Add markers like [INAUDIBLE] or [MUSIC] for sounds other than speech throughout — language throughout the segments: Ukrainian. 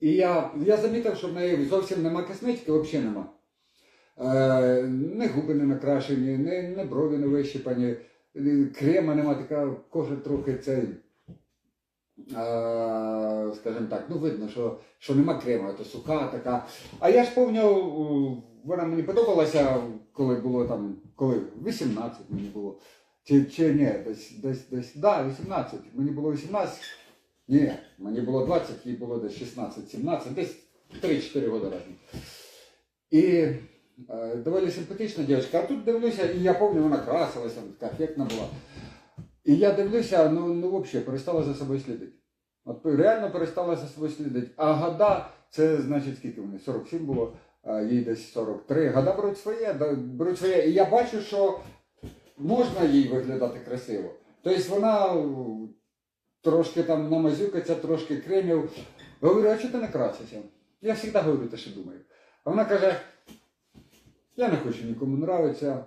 І я, я замітив, що в неї зовсім нема косметики, взагалі нема. Е, не губи не накрашені, не, не брові не вищипані, е, крема нема, така кожа трохи цей. Е, скажімо так, ну видно, що, що нема крема, то суха така. А я ж пам'ятаю, вона мені подобалася, коли було там, коли 18 мені було. Чи, чи ні, десь, десь, десь, да, 18. Мені було 18. Ні, мені було 20, їй було десь 16-17, десь 3-4 роки разом. І е, доволі симпатична дівчинка. А тут дивлюся, і я пам'ятаю, вона красилася, така ефектна була. І я дивлюся, ну, ну взагалі, перестала за собою слідити. От реально перестала за собою слідити. А года, це значить скільки вони? 47 було, а їй десь 43. Года беруть своє, беруть своє. І я бачу, що можна їй виглядати красиво. Тобто вона трошки там намазюкаться, трошки кремів. Говорю, а чого ти не красишся? Я завжди говорю те, що думаю. А вона каже, я не хочу нікому нравитися.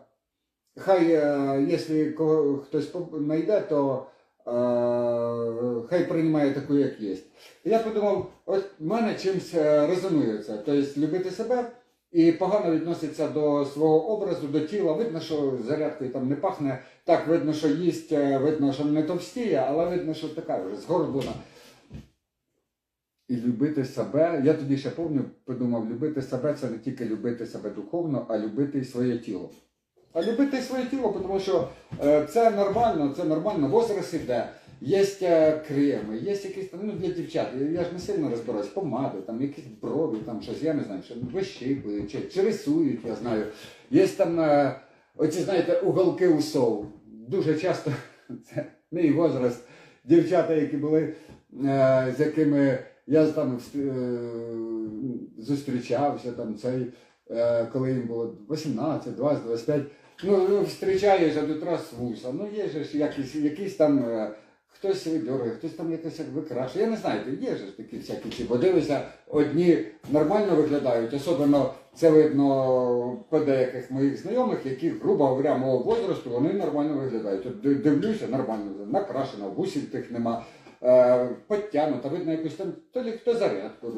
Хай, е, якщо хтось знайде, то е, хай приймає таку, як є. Я подумав, от в мене чимось е, резонує це. Тобто любити себе і погано відноситься до свого образу, до тіла. Видно, що зарядкою там не пахне. Так, видно, що їсть, е, видно, що не товстіє, але видно, що така вже згорблена. І любити себе, я тоді ще пам'ятаю, подумав, любити себе це не тільки любити себе духовно, а любити своє тіло. А любити своє тіло, тому що е, це нормально, це нормально, возраст іде. Є е, креми, є якісь ну для дівчат, я, ж не сильно розбираюсь, помади, там якісь брові, там щось, я не знаю, що вищипують, чи, чи рисують, я знаю. Є там е, оці, знаєте, уголки усов. Дуже часто [LAUGHS] це мій возраст. Дівчата, які були, е, з якими я там зустрічався, там цей, коли їм було 18, 20, 25. Ну, ну, зустрічаєш, а тут раз вуса. Ну, є ж якісь, якісь там, хтось видьоргає, хтось там якось як викрашує. Я не знаю, є ж такі всякі ці. Бо дивишся, одні нормально виглядають, особливо це видно по деяких моїх знайомих, які, грубо говоря, мого возрасту, вони нормально виглядають. От дивлюся, нормально, накрашено, вусів тих нема. Е, видно, якусь там, то лі хто зарядку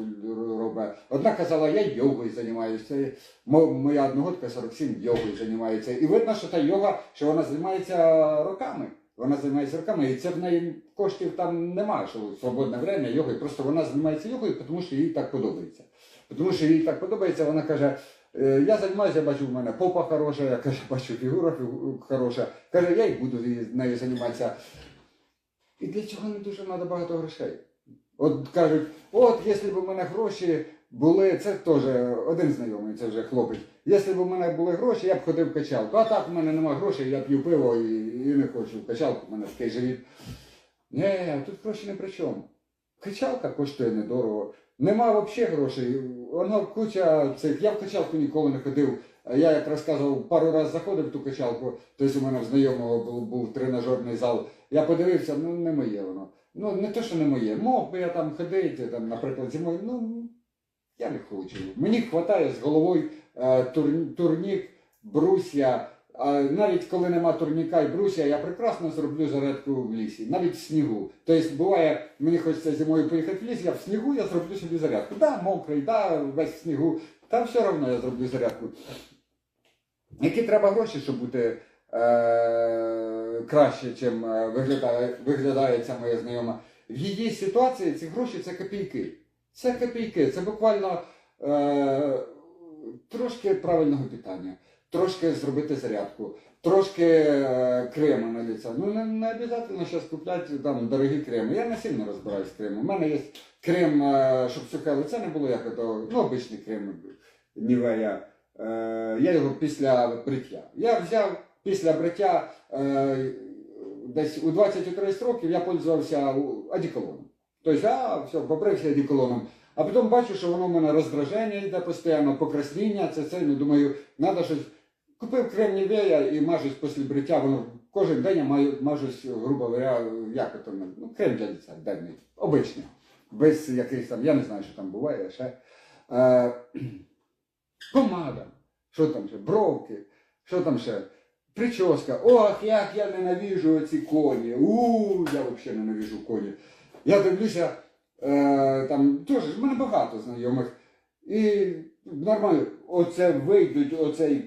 робить. Одна казала, я йогою займаюся. Мо- Моя одногодка 47 йогою займається. І видно, що та йога, що вона займається роками. Вона займається роками, і це в неї коштів там немає, що свободне время йогою. Просто вона займається йогою, тому що їй так подобається. Тому що їй так подобається, вона каже, «Е, я займаюся, я бачу, в мене попа хороша, я каже, бачу, фігура фігу- хороша. Каже, я й буду нею займатися. І для цього не дуже треба багато грошей. От кажуть, от якщо б у мене гроші були, це теж один знайомий, це вже хлопець. Якщо б у мене були гроші, я б ходив в качалку. А так у мене немає грошей, я п'ю пиво і, і не хочу в качалку, у мене такий живіт. Ні, тут гроші не при чому. Качалка коштує недорого. Нема взагалі грошей. Воно куча цих. Я в качалку ніколи не ходив. Я як розказував, пару разів заходив в ту качалку, тобто у мене в знайомого був, був тренажерний зал. Я подивився, ну не моє воно. Ну не те, що не моє. Мог би я там ходити, там, наприклад, зимою. Ну я не хочу. Мені вистачає з головою е, тур, турнік, брусья. А навіть коли нема турніка і брусья, я прекрасно зроблю зарядку в лісі, навіть в снігу. Тобто буває, мені хочеться зимою поїхати в ліс, я в снігу я зроблю собі зарядку. Да, мокрий, да, весь в снігу, та все одно я зроблю зарядку. Які треба гроші, щоб бути е, краще, чим е, виглядає, виглядає ця моя знайома. В її ситуації ці гроші це копійки. Це копійки, це буквально е, трошки правильного питання, трошки зробити зарядку, трошки е, крему на лицо. Ну не, не обов'язково зараз купляти там дорогі креми. Я не сильно розбираюсь в крему. У мене є крем, е, щоб сухе лице не було, як ото, ну, обичний крем Нівея. Е, я його після бриття. Я взяв після бриття е, десь у 20-30 років я пользувався одеколоном. Тобто, а, все, побрився одеколоном. А потім бачу, що воно в мене роздраження йде постійно, покраснення, це це, ну думаю, треба щось. Купив крем Нівея і мажусь після бриття, воно кожен день я маю, мажусь, грубо говоря, як це, ну, крем для лиця, денний, обичний. Без якихось там, я не знаю, що там буває ще. Е, [CLEARS THROAT] помада, що там ще, бровки, що там ще, прическа. Ох, як я ненавижу ці коні. У, я взагалі ненавижу коні. Я дивлюся, Е, там теж в мене багато знайомих. І нормально, оце вийдуть, оцей,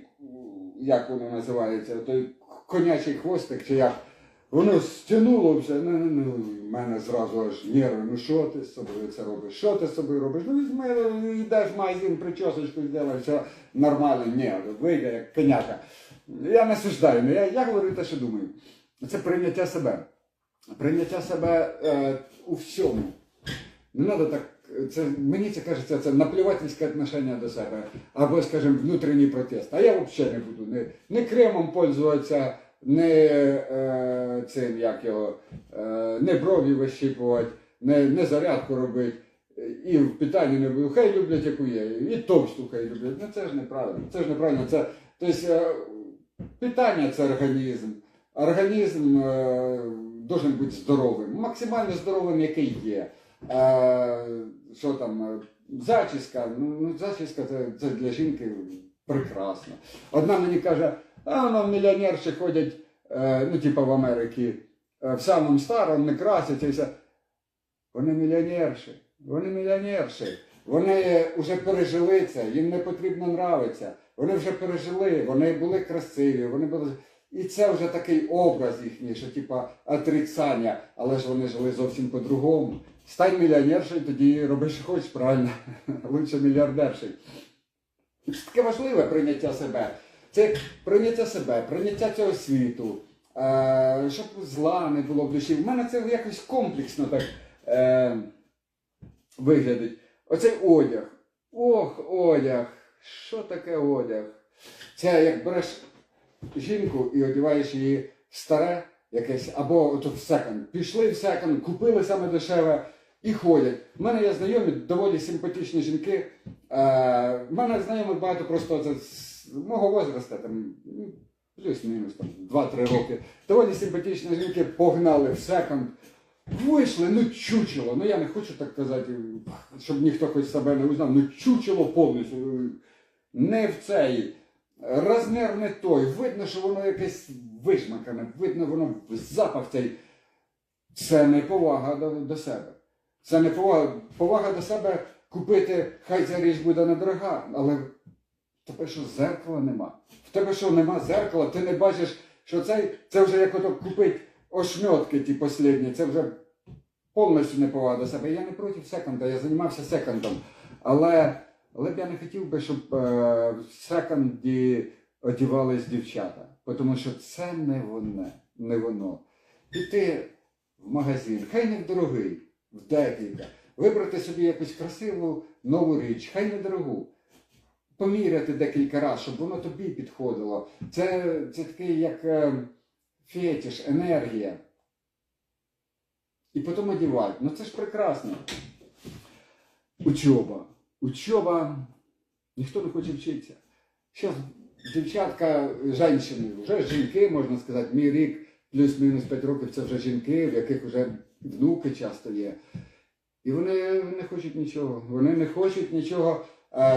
як воно називається, той конячий хвостик чи як. Воно стягнуло все, ну, ну, ну, в мене зразу аж нерви, ну що ти з собою це робиш? Що ти з собою робиш? Ну візьми, йдеш в магазин, причосочку зробиш, все нормально, ні, вийде як коняка. Я не суждаю, ну, я, я говорю те, що думаю. Це прийняття себе. Прийняття себе е, у всьому. Не треба так. Це, мені це кажеться, це наплівательське отношення до себе, або, скажімо, внутрішній протест. А я взагалі не буду не, не кремом пользуватися, не е, цим, як його, е, не брові вищипувати, не, не зарядку робити. І в питанні не буду. Хай люблять, яку є, і товсту хай люблять. Ну це ж неправильно. Це ж неправильно. Це, тобто, е, питання це організм. Організм е, должен бути здоровим, максимально здоровим, який є. Е, що там, е, зачіска, ну, ну зачіска це, це для жінки прекрасно. Одна мені каже, а вона мільйонерші ходять, е, ну, типу в Америці, е, в самому старому, не красяться і все. Вони мільйонерші, вони мільйонерші. Вони вже пережили це, їм не потрібно нравиться. Вони вже пережили, вони були красиві, вони були. І це вже такий образ їхній, що типа отрицання, але ж вони жили зовсім по-другому. Стань мільйонершою, тоді роби, що хочеш, правильно. [LAUGHS] Лучше мільярдершою. Це таке важливе прийняття себе. Це прийняття себе, прийняття цього світу, е, щоб зла не було в душі. В мене це якось комплексно так е, виглядить. Оцей одяг. Ох, одяг. Що таке одяг? Це як береш жінку і одягаєш її старе якесь, або в секонд. Пішли в секонд, купили саме дешеве і ходять. У мене є знайомі доволі симпатичні жінки. Е, в мене знайомих багато просто з мого возрасту, там, ну, плюс-мінус там, 2-3 роки. Доволі симпатичні жінки погнали в секонд. Вийшли, ну чучело. Ну я не хочу так казати, щоб ніхто хоч себе не узнав. Ну чучело повністю. Не в цей. Розмір не той. Видно, що воно якесь вишмакане, видно, воно запах цей. Це не повага до, до себе. Це не повага. Повага до себе купити, хай ця річ буде недорога, але в тебе що зеркала нема. В тебе що нема зеркала, ти не бачиш, що цей, це вже як ото купити ошметки ті останні, це вже повністю не повага до себе. Я не проти секонда, я займався секондом. Але, але б я не хотів би, щоб е, в секонді одівались дівчата. Тому що це не воно, не воно. Піти в магазин, хай не в дорогий, в декілька. Вибрати собі якусь красиву нову річ, хай не дорогу. Поміряти декілька разів, щоб воно тобі підходило. Це, це такий як е, фетиш, енергія. І потім одівати. Ну це ж прекрасно. Учоба. Учоба. Ніхто не хоче вчитися. Зараз дівчатка, жінки, вже жінки, можна сказати, мій рік, плюс-мінус 5 років це вже жінки, в яких вже внуки часто є. І вони не хочуть нічого. Вони не хочуть нічого.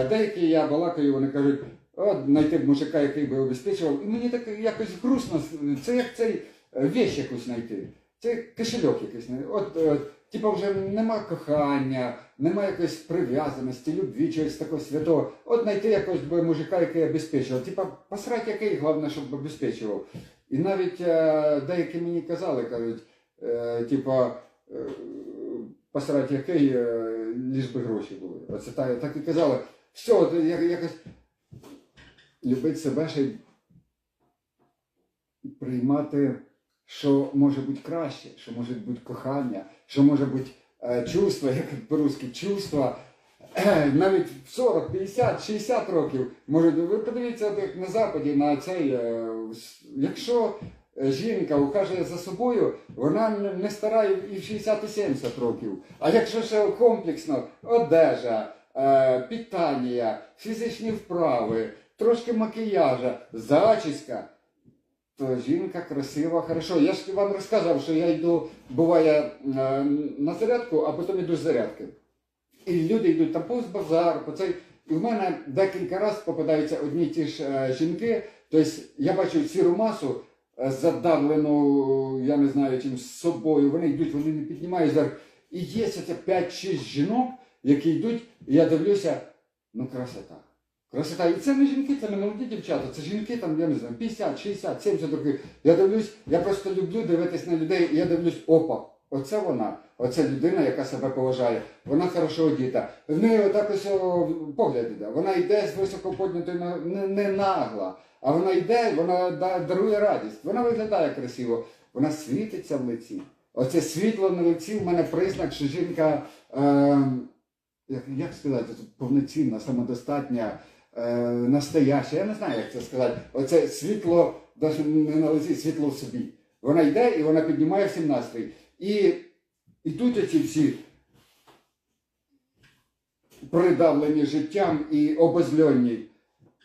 Деякі я балакаю, вони кажуть, от знайти б мужика, який би обезпечував. І мені так якось грустно. Це як цей е, вещь якусь знайти. Це кошельок якийсь. знайти. От, типу, вже нема кохання, нема якоїсь прив'язаності, любві, чогось такого святого. От знайти якогось би мужика, який обезпечував. Типа, посрать який, головне, щоб обезпечував. І навіть е, деякі мені казали, кажуть, е, типа, е, посрать який, е, ліж би гроші були. Оце так, так і казали. Все, от, якось любити себе ще приймати, що може бути краще, що може бути кохання, що може бути е, чувство, як по-русски, чувства. Навіть в 40, 50, 60 років можуть. Ви подивіться, як на Западі на цей. е, якщо е, жінка ухажує за собою, вона не- стара і в 60 і 70 років. А якщо ще комплексно одежа, питання, фізичні вправи, трошки макіяжа, зачіска, жінка красива, хорошо. Я ж вам розказав, що я йду, буває, на зарядку, а потім йду з зарядки. І люди йдуть там повз базар, по цей. І в мене декілька разів попадаються одні ті ж е, жінки. Тобто я бачу сіру масу е, задавлену, я не знаю чим з собою. Вони йдуть, вони не піднімають зар. І є це 5-6 жінок, які йдуть, і я дивлюся, ну красота. Красота. І це не жінки, це не молоді дівчата, це жінки там, я не знаю, 50, 60, 70 років. Я дивлюсь, я просто люблю дивитись на людей, і я дивлюсь, опа, оце вона, оце людина, яка себе поважає. Вона хорошо одіта. В неї отак ось погляд іде. Вона йде з високо піднятою, на- не, не нагла, а вона йде, вона дарує радість. Вона виглядає красиво, вона світиться в лиці. Оце світло на лиці в мене признак, що жінка, е, як сказати, повноцінна, самодостатня, е, настояща. Я не знаю, як це сказати. Оце світло, навіть не на лиці, світло в собі. Вона йде і вона піднімає всім настрій. І, тут оці всі придавлені життям і обозльонні.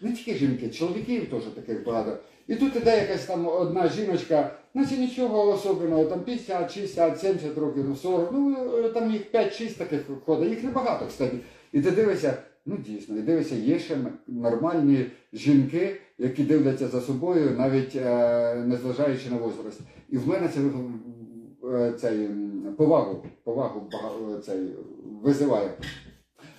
Не тільки жінки, чоловіків теж таких багато. І тут іде якась там одна жіночка, наче нічого особливого, там 50, 60, 70 років, ну 40, ну е, там їх 5-6 таких ходить, їх небагато, кстати. І ти дивишся, ну дійсно, і дивишся, є ще нормальні жінки, які дивляться за собою, навіть е, незважаючи на возраст. І в мене це е, повагу, повагу бага- цей, визиває.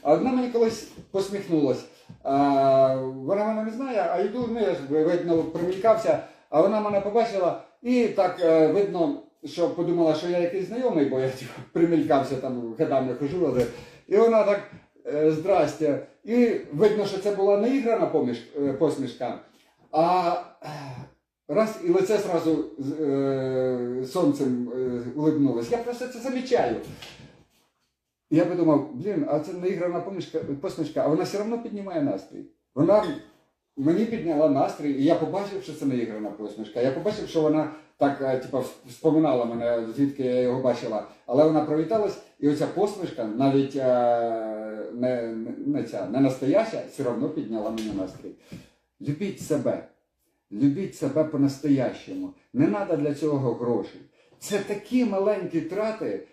А одна мені колись посміхнулась. А, вона мене не знає, а йду, ну, я ж видно, примількався, а вона мене побачила і так е, видно, що подумала, що я якийсь знайомий, бо я [LAUGHS] примількався там, годами хожу, але. І вона так, е, здрастя. І видно, що це була не іграна поміж, е, посмішка, а е, раз і лице зразу е, сонцем улибнулося. Я просто це замічаю. Я подумав, блін, а це наіграна посмішка, а вона все одно піднімає настрій. Вона мені підняла настрій, і я побачив, що це наіграна посмішка. Я побачив, що вона так, типа, вспоминала мене, звідки я його бачила. Але вона привіталась, і оця посмішка, навіть е, не, не, не ця, не настояща, все одно підняла мені настрій. Любіть себе. Любіть себе по-настоящему. Не треба для цього грошей. Це такі маленькі трати,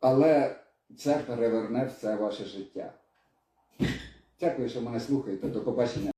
але це переверне все ваше життя. Дякую, що мене слухаєте. До побачення.